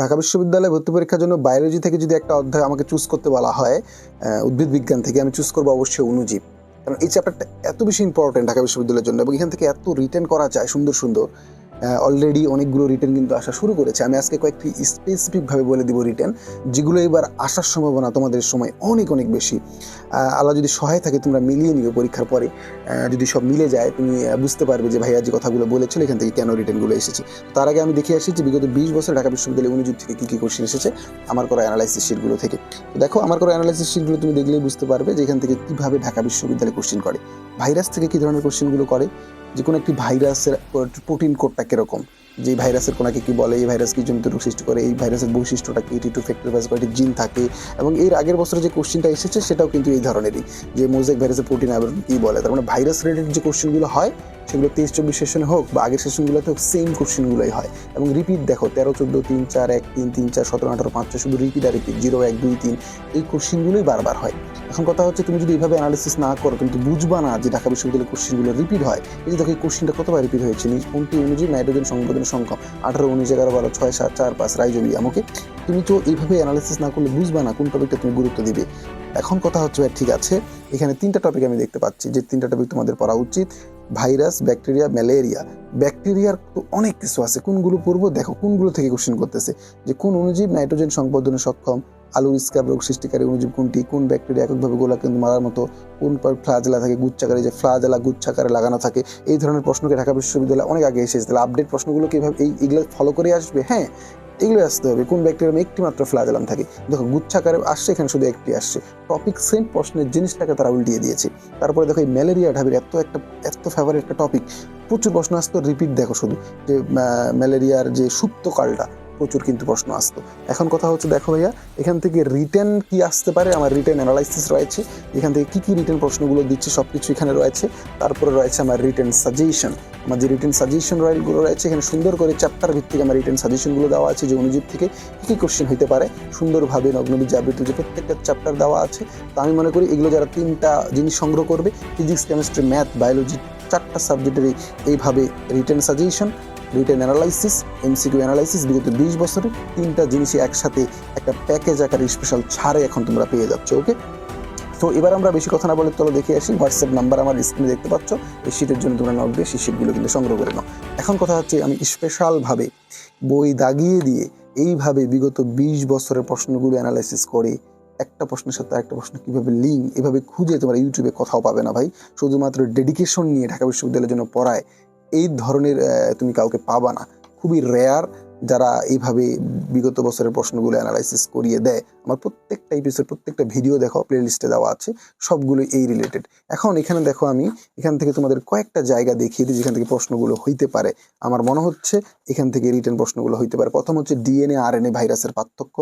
ঢাকা বিশ্ববিদ্যালয়ে ভর্তি পরীক্ষার জন্য বায়োলজি থেকে যদি একটা অধ্যায় আমাকে চুজ করতে বলা হয় উদ্ভিদ বিজ্ঞান থেকে আমি চুজ করব অবশ্যই অনুজীব। কারণ এই চ্যাপ্টারটা এত বেশি ইম্পর্টেন্ট ঢাকা বিশ্ববিদ্যালয়ের জন্য এবং এখান থেকে এত রিটার্ন করা যায় সুন্দর সুন্দর। অলরেডি অনেকগুলো রিটার্ন কিন্তু আসা শুরু করেছে। আমি আজকে কয়েকটি স্পেসিফিকভাবে বলে দিব রিটার্ন যেগুলো এবার আসার সম্ভাবনা তোমাদের সময় অনেক অনেক বেশি। আল্লাহ যদি সহায় থাকে, তোমরা মিলিয়ে নিবে পরীক্ষার পরে। যদি সব মিলে যায়, তুমি বুঝতে পারবে যে ভাইয়া যে কথাগুলো বলেছিল, এখান থেকে কেন রিটার্নগুলো এসেছে। তার আগে আমি দেখে আসি যে বিগত বিশ বছর ঢাকা বিশ্ববিদ্যালয় অনুযুক্ত থেকে কী কী কোশ্চেন এসেছে, আমার করা অ্যানালাইসিস শিটগুলো থেকে। দেখো, আমার করা অ্যানালাইসিস শিটগুলো তুমি দেখলেই বুঝতে পারবে যে এখান থেকে কীভাবে ঢাকা বিশ্ববিদ্যালয় কোশ্চেন করে। ভাইরাস থেকে কী ধরনের কোশ্চেনগুলো করে? যে কোনো একটি ভাইরাসের প্রোটিন কোডটা কীরকম? যে ভাইরাসের কোনাকে কি বলে, এই ভাইরাস কি জনিত রোগ সৃষ্টি করে, এই ভাইরাসের বৈশিষ্ট্যটা কি টি টু ফ্যাক্টর ভাইরাস কয়টি জিন থাকে এবং এর আগের বছরে যে কোশ্চেনটা এসেছে সেটাও কিন্তু এই ধরনেরই যে মোজাইক ভাইরাসের প্রোটিন আবরণ কি বলে। তার মানে ভাইরাস রিলেটেড যে কোশ্চেনগুলো হয়, সেগুলো তেইশ চব্বিশ সেশনে হোক বা আগের সেশনগুলোতে হোক সেম কোশ্চেনগুলোই হয়। এবং রিপিট দেখো, তেরো, চোদ্দ, তিন, চার, এক, তিন তিন, চার, সতেরো, আঠারো, পাঁচ, ছয়, শুধু রিপিট আর রিপিট জিরো এক, দুই, তিন, এই কোশ্চেনগুলোই বারবার হয়। এখন কথা হচ্ছে তুমি যদি এইভাবে অ্যানালিসিস না করো কিন্তু বুঝবা না যে ঢাকা বিশ্ববিদ্যালয়ের কোশ্চেনগুলো রিপিট হয়। এই যে দেখো এই কোশ্চেনটা কতবার রিপিট হয়েছে? কোনটি অনুযায়ী নাইট্রোজেন সংবেদনের সংখ্যা আঠারো উনিশ এগারো বারো ছয় সাত চার পাঁচ রাইজোবিয়াম। আমাকে তুমি তো এইভাবে অ্যানালিসিস না করলে বুঝবা না কোন টপিকটা তুমি গুরুত্ব দিবে। এখন কথা হচ্ছে ভাই, ঠিক আছে এখানে তিনটা টপিক আমি দেখতে পাচ্ছি। যে তিনটা টপিক তোমাদের পড়া উচিত ভাইরাস ব্যাকটেরিয়া ম্যালেরিয়া। ব্যাকটেরিয়ার তো অনেক কিছু আছে। কোনগুলো পড়ব? দেখো কোনগুলো থেকে কোশ্চেন করতেছে? যে কোন অনুজীব নাইট্রোজেন সংবর্ধনে সক্ষম? আলুর স্ক্যাব রোগ সৃষ্টিকারী অনুজীব কোনটি? কোন ব্যাকটেরিয়া এককভাবে কিন্তু মারার মতো? কোন ফ্লাজেলা থাকে, গুচ্ছাকারে যে ফ্লাজেলা গুচ্ছাকারে লাগানো থাকে? এই ধরনের প্রশ্নকে ঢাকা বিশ্ববিদ্যালয় অনেক আগে এসেছে। তাহলে আপডেট প্রশ্নগুলো কীভাবে এই এগুলো ফলো করে আসবে? হ্যাঁ এগুলো আসতে হবে। কোন ব্যাকটেরিয়ামে একটি মাত্র ফ্লাজেলাম থাকে? দেখো, গুচ্ছাকারে আসছে, এখানে শুধু একটি আসছে। টপিক সেম প্রশ্নের জিনিসটাকে তারা উল্টিয়ে দিয়েছে। তারপরে দেখো, এই ম্যালেরিয়া ঢাবির এত একটা এত ফেভারিট একটা টপিক প্রচুর প্রশ্ন আসতো রিপিট দেখো শুধু। যে ম্যালেরিয়ার যে সুপ্তকালটা প্রচুর কিন্তু প্রশ্ন আসতো। এখন কথা হচ্ছে, দেখো ভাইয়া, এখান থেকে রিটেন কি আসতে পারে? আমার রিটেন অ্যানালাইসিস রয়েছে। এখান থেকে কি কি রিটেন প্রশ্নগুলো দিচ্ছে সব কিছু এখানে রয়েছে। তারপরে রয়েছে আমার রিটেন সাজেশন আমার যে রিটেন সাজেশন রয়েলগুলো রয়েছে, এখানে সুন্দর করে চ্যাপ্টার ভিত্তিক আমার রিটেন সাজেশনগুলো দেওয়া আছে যে অনুজীব থেকে কী কী কোশ্চেন হতে পারে। সুন্দরভাবে নগ্নবী জাবৃত যে প্রত্যেকটা চ্যাপ্টার দেওয়া আছে, তা আমি মনে করি এগুলো যারা তিনটা জিনিস সংগ্রহ করবে ফিজিক্স কেমিস্ট্রি ম্যাথ বায়োলজি চারটা সাবজেক্টেরই এইভাবে written suggestion written analysis MCQ analysis বিগত বিশ বছরে তিনটা জিনিসই একসাথে একটা প্যাকেজ আকারে স্পেশাল ছাড়ে এখন তোমরা পেয়ে যাচ্ছ ওকে তো এবার আমরা বেশি কথা না বলে চলো দেখে আসি হোয়াটসঅ্যাপ নাম্বার আমার স্ক্রিনে দেখতে পাচ্ছ, এই শীটের জন্য তোমরা নক দিয়ে সেই কিন্তু সংগ্রহ করে নাও। এখন কথা হচ্ছে আমি স্পেশালভাবে বই দাগিয়ে দিয়ে এইভাবে বিগত বিশ বছরের প্রশ্নগুলো অ্যানালাইসিস করে একটা প্রশ্নের সাথে একটা প্রশ্ন কীভাবে লিঙ্ক এভাবে খুঁজে তোমরা ইউটিউবে কোথাও পাবে না ভাই। শুধুমাত্র ডেডিকেশন নিয়ে ঢাকা বিশ্ববিদ্যালয়ের জন্য পড়ায় এই ধরনের তুমি কাউকে পাবা না। খুবই রেয়ার যারা এইভাবে বিগত বছরের প্রশ্নগুলো অ্যানালাইসিস করিয়ে দেয়। আমার প্রত্যেকটা এপিসোড প্রত্যেকটা ভিডিও দেখো প্লে লিস্টে দেওয়া আছে, সবগুলো এই রিলেটেড এখন এখানে দেখো আমি, এখান থেকে তোমাদের কয়েকটা জায়গা দেখিয়ে দিই যেখান থেকে প্রশ্নগুলো হইতে পারে। আমার মনে হচ্ছে এখান থেকে রিটার্ন প্রশ্নগুলো হইতে পারে। প্রথম হচ্ছে ডিএনএ আর ভাইরাসের পার্থক্য,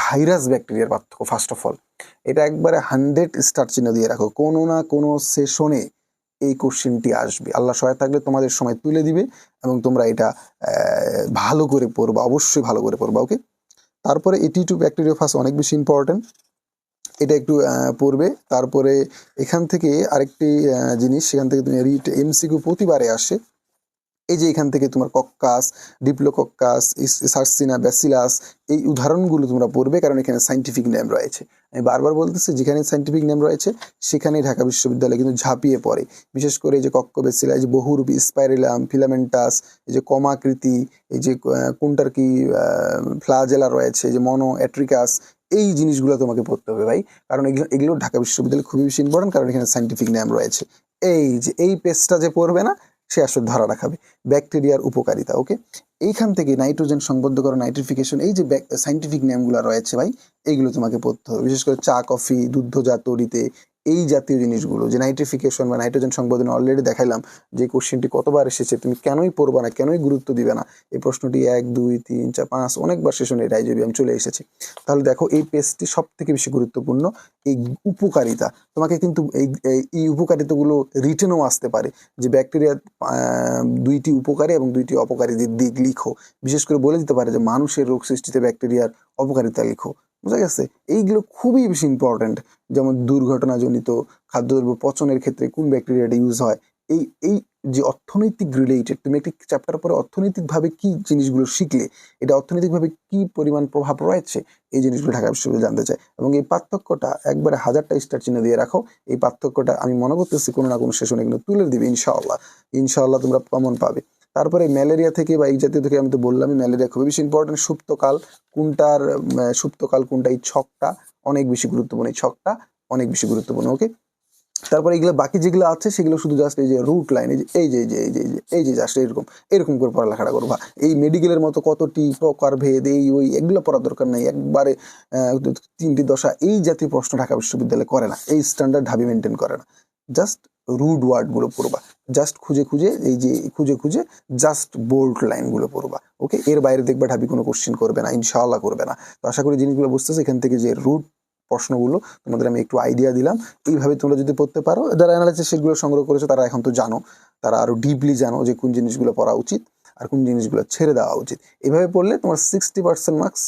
ভাইরাস ব্যাকটেরিয়ার পার্থক্য ফার্স্ট অফ অল এটা একবারে হান্ড্রেড স্টার চিহ্ন দিয়ে রাখো। কোনো না কোনো সেশনে এই কোশ্চেনটি আসবে। আল্লাহ সহায় থাকলে তোমাদের সময় তুলে দিবে এবং তোমরা এটা ভালো করে পড়বা, অবশ্যই ভালো করে পড়বা ওকে তারপরে এটি টু ব্যাকটেরিওফাস অনেক বেশি ইম্পর্টেন্ট এটা একটু পড়বে। তারপরে এখান থেকে আরেকটি জিনিস, সেখান থেকে তুমি রিট এমসিকিউ প্রতিবারে আসে। এই যে এখান থেকে তোমার কক্কাস, ডিপ্লোকক্কাস সার্সিনা, ব্যাসিলাস, এই উদাহরণগুলো তোমরা পড়বে কারণ এখানে সাইন্টিফিক নেম রয়েছে। আমি বারবার বলতেছি, যেখানে সাইন্টিফিক নেম রয়েছে, সেখানেই ঢাকা বিশ্ববিদ্যালয় কিন্তু ঝাঁপিয়ে পড়ে। বিশেষ করে এই যে কক্ক বেসিলা এই যে বহুরূপী স্পাইরেলাম ফিলামেন্টাস এই যে কমাকৃতি, এই যে কোনটার কি ফ্লাজেলা রয়েছে যে মনো অ্যাট্রিকাস এই জিনিসগুলো তোমাকে পড়তে হবে ভাই। কারণ এগুলো ঢাকা বিশ্ববিদ্যালয় খুবই বেশি ইম্পর্টেন্ট কারণ এখানে সাইন্টিফিক নেম রয়েছে। এই যে, এই পেজটা যে পড়বে না সে আসলে ধরা রাখাবে ব্যাকটেরিয়ার উপকারিতা ওকে এইখান থেকে নাইট্রোজেন সংবদ্ধ সংবদ্ধকরণ, নাইট্রিফিকেশন, এই যে সাইন্টিফিক নেমগুলো রয়েছে ভাই, এইগুলো তোমাকে পড়তে হবে। বিশেষ করে চা, কফি, দুগ্ধজাত তৈরিতে এই জাতীয় জিনিসগুলো, যে নাইট্রিফিকেশন বা নাইট্রোজেন সংবোধন অলরেডি দেখাইলাম, যে কোশ্চেনটি কতবার এসেছে, তুমি কেনই পড়বা না, কেনই গুরুত্ব দিবে না, এই প্রশ্নটি এক, দুই, তিন, চার, পাঁচ, অনেকবার সেশনে রাইজোবিয়াম চলে এসেছে। তাহলে দেখো, এই পেজটি সব থেকে বেশি গুরুত্বপূর্ণ, এই উপকারিতা। তোমাকে কিন্তু এই, এই- উপকারিতাগুলো রিটেনও আসতে পারে, যে ব্যাকটেরিয়ার দুইটি উপকারী এবং দুইটি অপকারী দিক লিখো। বিশেষ করে বলে দিতে পারে যে মানুষের রোগ সৃষ্টিতে ব্যাকটেরিয়ার অপকারিতা লিখো। বুঝা গেছে? এইগুলো খুবই বেশি ইম্পর্ট্যান্ট যেমন দুর্ঘটনাজনিত খাদ্যদ্রব্য পচনের ক্ষেত্রে কোন ব্যাকটেরিয়াটা ইউজ হয়? এই এই যে অর্থনৈতিক রিলেটেড তুমি একটি চ্যাপ্টার পরে অর্থনৈতিকভাবে কি জিনিসগুলো শিখলে, এটা অর্থনৈতিকভাবে কি পরিমাণ প্রভাব রয়েছে, এই জিনিসগুলো ঢাকা বিশ্ববিদ্যালয় জানতে চায়। এবং এই পার্থক্যটা একবারে হাজারটা স্টার চিহ্ন দিয়ে রাখো, এই পার্থক্যটা আমি মনে করতেছি কোনো না কোনো সেশনে কিন্তু তুলে দিবে, ইনশাআল্লাহ। ইনশাআল্লাহ তোমরা কমন পাবে। তারপরে ম্যালেরিয়া থেকে বা এই জাতীয় থেকে আমি তো বললামই, ম্যালেরিয়া খুবই বেশি ইম্পর্টেন্ট সুপ্তকাল কোনটার সুপ্তকাল কোনটা, এই ছকটা অনেক বেশি গুরুত্বপূর্ণ, এই ছকটা অনেক বেশি গুরুত্বপূর্ণ ওকে তারপরে এগুলো বাকি যেগুলো আছে, সেগুলো শুধু জাস্ট এই যে রুট লাইন এই যে এই যে এই যে এই যে এই যে জাস্ট এরকম এরকম করে পড়ালেখাটা করবা এই মেডিকেলের মতো কতটি প্রকার ভেদ, এই, ওই, এগুলো পড়ার দরকার নেই। একবারে তিনটি দশা এই জাতীয় প্রশ্ন ঢাকা বিশ্ববিদ্যালয় করে না, এই স্ট্যান্ডার্ড ঢাবি মেনটেন করে না। জাস্ট রুড ওয়ার্ডগুলো পড়বা। জাস্ট খুঁজে খুঁজে, এই যে খুঁজে খুঁজে জাস্ট বোল্ড লাইনগুলো পড়বা। ওকে এর বাইরে দেখবা ঢাবি কোনো কোশ্চেন করবে না, ইনশাআল্লাহ করবে না। তো আশা করি জিনিসগুলো বুঝতেছে, এখান থেকে যে রুট প্রশ্নগুলো তোমাদের আমি একটু আইডিয়া দিলাম। এইভাবে তোমরা যদি পড়তে পারো, যারা অ্যানালাইসিস সেগুলো সংগ্রহ করেছ, তারা এখন তো জানো। তারা আরও ডিপলি জানো যে কোন জিনিসগুলো পড়া উচিত আর কোন জিনিসগুলো ছেড়ে দেওয়া উচিত। এভাবে পড়লে তোমার সিক্সটি পার্সেন্ট মার্কস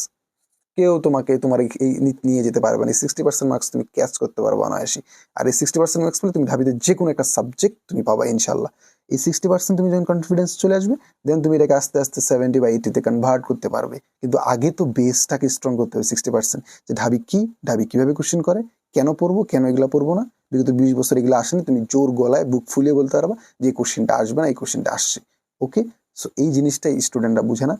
কেউ তোমাকে তোমার এই- নিয়ে যেতে পারবে না। সিক্সটি পার্সেন্ট মার্কস তুমি ক্যাচ করতে পারব অনায়াসি। আর এই সিক্সটি পার্সেন্ট মার্কস পেলে তুমি ঢাবিতে যে কোনো একটা সাবজেক্ট তুমি পাবা ইনশাল্লাহ এই সিক্সটি পার্সেন্ট তুমি যখন কনফিডেন্স চলে আসবে দেন তুমি এটাকে আস্তে আস্তে সেভেন্টি বা এইটিতে কনভার্ট করতে পারবে। কিন্তু আগে তো বেসটাকে স্ট্রং করতে হবে সিক্সটি পার্সেন্ট যে ঢাবি কি ঢাবি কীভাবে কোশ্চেন করে, কেন পড়ব, কেন এগুলো পড়ব না? বিগত বিশ বছর এগুলো আসেনি, তুমি জোর গলায় বুক ফুলিয়ে বলতে পারবা যে কোশ্চেনটা আসবে না, এই কোশ্চেনটা আসছে। ওকে সো এই জিনিসটাই স্টুডেন্টরা বুঝে না।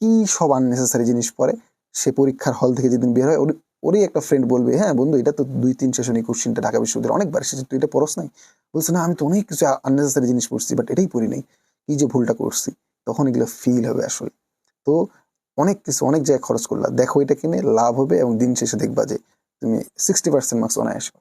কি সব আননেসেসারি জিনিস পড়ে? সে পরীক্ষার হল থেকে যেদিন বের হয়, ওর- ওরই একটা ফ্রেন্ড বলবে হ্যাঁ বন্ধু, এটা তো দুই, তিন সেশন এই কোশ্চিনটা ঢাকা বিশ্ববিদ্যালয় অনেকবার এসেছে, তুই এটা পড়স নাই? বলছে, না, আমি তো অনেক কিছু আননেসেসারি জিনিস পড়ছি বাট এটাই পড়ি নাই। কি যে ভুলটা করছি? তখন এগুলো ফিল হবে আসলে। তো অনেক কিছু, অনেক জায়গায় খরচ করলা। দেখো এটা কিনে লাভ হবে এবং দিন শেষে দেখবা যে তুমি সিক্সটি পার্সেন্ট মার্কস অনায়াস।